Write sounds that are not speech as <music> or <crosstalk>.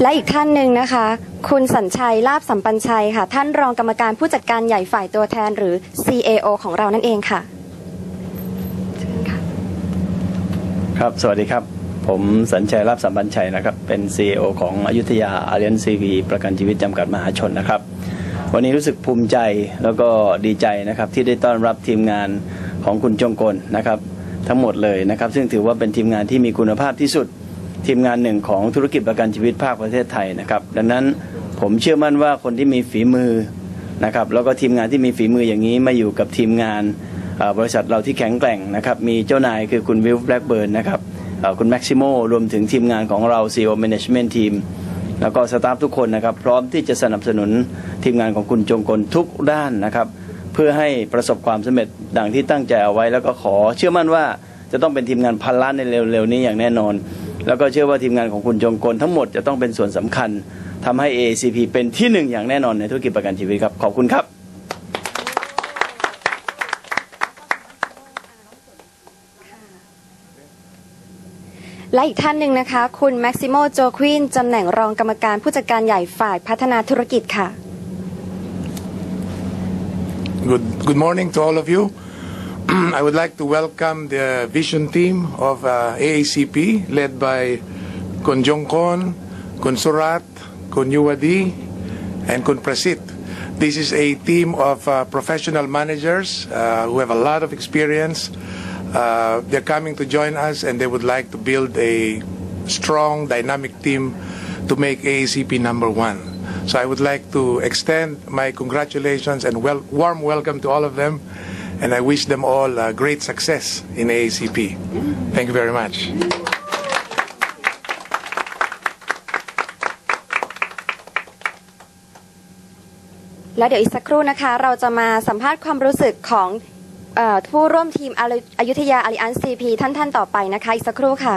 และอีกท่านหนึ่งนะคะ คุณสัญชัยลาบสัมปันชัยค่ะ ท่านรองกรรมการผู้จัดการใหญ่ฝ่ายตัวแทนหรือ CAO ของเรานั่นเองค่ะ ครับ สวัสดีครับ ผมสัญชัยรับสัมพันธ์ชัยนะครับ เป็น CEO ของอยุธยาอาเรียนซีวีประกันชีวิตจำกัดมหาชนนะครับ วันนี้รู้สึกภูมิใจแล้วก็ดีใจนะครับที่ได้ต้อนรับทีมงานของคุณจงกลนะครับ ทั้งหมดเลยนะครับ ซึ่งถือว่าเป็นทีมงานที่มีคุณภาพที่สุด ทีมงานหนึ่งของธุรกิจประกันชีวิตภาคประเทศไทยนะครับ ดังนั้นผมเชื่อมั่นว่าคนที่มีฝีมือนะครับแล้วก็ทีมงานที่มีฝีมืออย่างนี้มาอยู่กับทีมงานบริษัทเราที่แข็งแกร่งนะครับ มีเจ้านายคือคุณวิลแบล็กเบิร์นนะครับคุณแม็กซิโมรวมถึงทีมงานของเรา CEO Management Team แล้วก็สตาฟทุกคนนะครับพร้อมที่จะสนับสนุนทีมงานของคุณจงกลทุกด้านนะครับ เพื่อให้ประสบความสำเร็จดังที่ตั้งใจเอาไว้ แล้วก็ขอเชื่อมั่นว่าจะต้องเป็นทีมงานพันล้านในเร็วๆนี้อย่างแน่นอน แล้วก็เชื่อว่าทีมงานของคุณจงกลทั้งหมดจะต้องเป็นส่วนสำคัญทำให้ AACP เป็นที่หนึ่งอย่างแน่นอนในธุรกิจประกันชีวิตครับ ขอบคุณครับ และอีกท่านหนึ่งนะคะ คุณแม็กซิโมโจควินตำแหน่งรองกรรมการผู้จัดการใหญ่ฝ่ายพัฒนาธุรกิจค่ะ Good, good morning to all of you. <clears throat> I would like to welcome the vision team of uh, AACP led by Kun Jongkon, Kun Surat, Kun Yuwadi, and Kun Prasit. This is a team of uh, professional managers uh, who have a lot of experience. Uh, they're coming to join us and they would like to build a strong, dynamic team to make AACP number one. So I would like to extend my congratulations and well, warm welcome to all of them, and I wish them all uh, great success in AACP. Thank you very much. แล้วเดี๋ยวอีกสักครู่นะคะเราจะมาสัมภาษณ์ความรู้สึกของอผู้ร่วมทีมอยุธยาอาริอันซีพีท่านท่านๆต่อไปนะคะอีกสักครู่ค่ะ